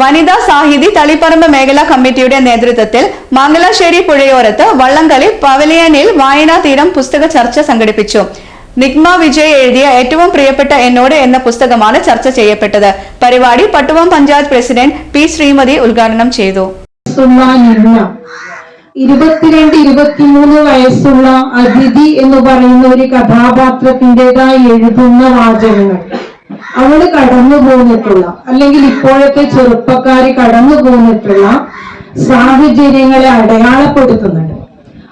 വനിതാ സാഹിതി തളിപ്പറമ്പ് മേഖലാ കമ്മിറ്റിയുടെ നേതൃത്വത്തിൽ മംഗലശ്ശേരി പുഴയോരത്ത് വള്ളംകളി പവലിയനിൽ വായനാ തീരം പുസ്തക ചർച്ച സംഘടിപ്പിച്ചു. നിഗ്മ വിജയ് എഴുതിയ ഏറ്റവും പ്രിയപ്പെട്ട എന്നോട് എന്ന പുസ്തകമാണ് ചർച്ച ചെയ്യപ്പെട്ടത്. പരിപാടി പട്ടുവം പഞ്ചായത്ത് പ്രസിഡന്റ് പി ശ്രീമതി ഉദ്ഘാടനം ചെയ്തു. ഇരുപത്തിരണ്ട് ഇരുപത്തിമൂന്ന് വയസ്സുള്ള അതിഥി എന്ന് പറയുന്ന ഒരു കഥാപാത്രത്തിന്റെതായി എഴുതുന്ന വാചകങ്ങൾ. അവൾ കടന്നു പോന്നിട്ടുള്ള അല്ലെങ്കിൽ ഇപ്പോഴത്തെ ചെറുപ്പക്കാര് കടന്നു പോന്നിട്ടുള്ള സാഹചര്യങ്ങളെ അടയാളപ്പെടുത്തുന്നുണ്ട്.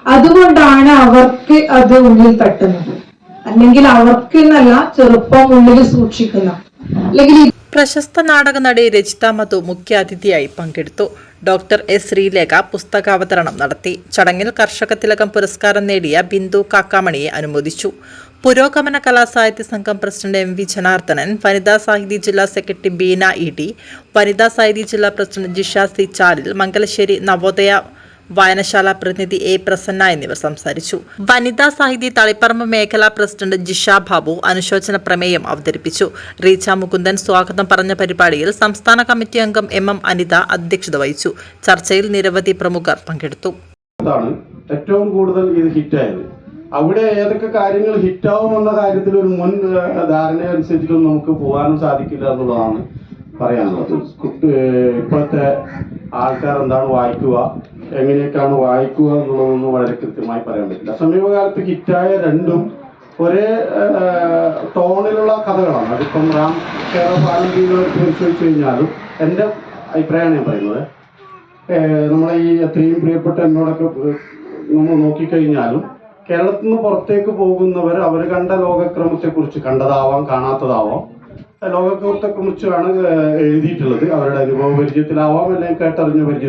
അതുകൊണ്ടാണ് അവർക്ക് അത് ഉള്ളിൽ തട്ടുന്നത്. അല്ലെങ്കിൽ അവർക്ക് എന്നല്ല ചെറുപ്പം ഉള്ളിൽ സൂക്ഷിക്കുന്ന. അല്ലെങ്കിൽ പ്രശസ്ത നാടക നടി രചിത മധു മുഖ്യാതിഥിയായി പങ്കെടുത്തു. ഡോക്ടർ എസ് ശ്രീലേഖ പുസ്തകാവതരണം നടത്തി. ചടങ്ങിൽ കർഷക തിലകം പുരസ്കാരം നേടിയ ബിന്ദു കാക്കാമണിയെ അനുമോദിച്ചു. പുരോഗമന കലാസാഹിത്യ സംഘം പ്രസിഡന്റ് എം വി ജനാർദ്ദനൻ വനിതാ സാഹിതി ജില്ലാ സെക്രട്ടറി ബീന ഇ ഡി വനിതാ സാഹിതി ജില്ലാ പ്രസിഡന്റ് ജിഷ സി ചാലിൽ മംഗലശ്ശേരി നവോദയ വായനശാല പ്രതിനിധി എ പ്രസന്ന എന്നിവർ സംസാരിച്ചു. വനിതാ സാഹിതി തളിപ്പറമ്പ് മേഖലാ പ്രസിഡന്റ് ജിഷ ബാബു അനുശോചന പ്രമേയം അവതരിപ്പിച്ചു. റീച്ച മുകുന്ദൻ സ്വാഗതം പറഞ്ഞ പരിപാടിയിൽ സംസ്ഥാന കമ്മിറ്റി അംഗം എം എം അനിത അധ്യക്ഷത വഹിച്ചു. ചർച്ചയിൽ നിരവധി പ്രമുഖർ പങ്കെടുത്തു. ഏറ്റവും കൂടുതൽ ഇത് ഹിറ്റായത്. അവിടെ ഏതൊക്കെ കാര്യങ്ങൾ ഹിറ്റാവുമെന്ന കാര്യത്തിൽ ഒരു മുൻ ധാരണയനുസരിച്ചിട്ടും നമുക്ക് പോകാനും സാധിക്കില്ല എന്നുള്ളതാണ് പറയാനുള്ളത്. ഇപ്പോഴത്തെ ആൾക്കാർ എന്താണ് വായിക്കുക എങ്ങനെയൊക്കെയാണ് വായിക്കുക എന്നുള്ളതൊന്നും വളരെ കൃത്യമായി പറയാൻ പറ്റില്ല. സമീപകാലത്ത് കിറ്റായ രണ്ടും ഒരേ ടോണിലുള്ള കഥകളാണ്. അതിപ്പം റാം കേരള പാലന്തിയിൽ ചോദിച്ചു കഴിഞ്ഞാലും എന്റെ അഭിപ്രായമാണ് ഞാൻ പറയുന്നത്. നമ്മളെ ഈ അത്രയും പ്രിയപ്പെട്ട എന്നോടൊക്കെ നമ്മൾ നോക്കിക്കഴിഞ്ഞാലും കേരളത്തിൽ നിന്ന് പുറത്തേക്ക് പോകുന്നവർ അവർ കണ്ട ലോകക്രമത്തെക്കുറിച്ച് കണ്ടതാവാം കാണാത്തതാവാം. ലോകക്രമത്തെക്കുറിച്ചാണ് കുറിച്ചാണ് എഴുതിയിട്ടുള്ളത്. അവരുടെ അനുഭവ പരിചയത്തിലാവാം അല്ലെങ്കിൽ കേട്ടറിഞ്ഞ പരിചയത്തിൽ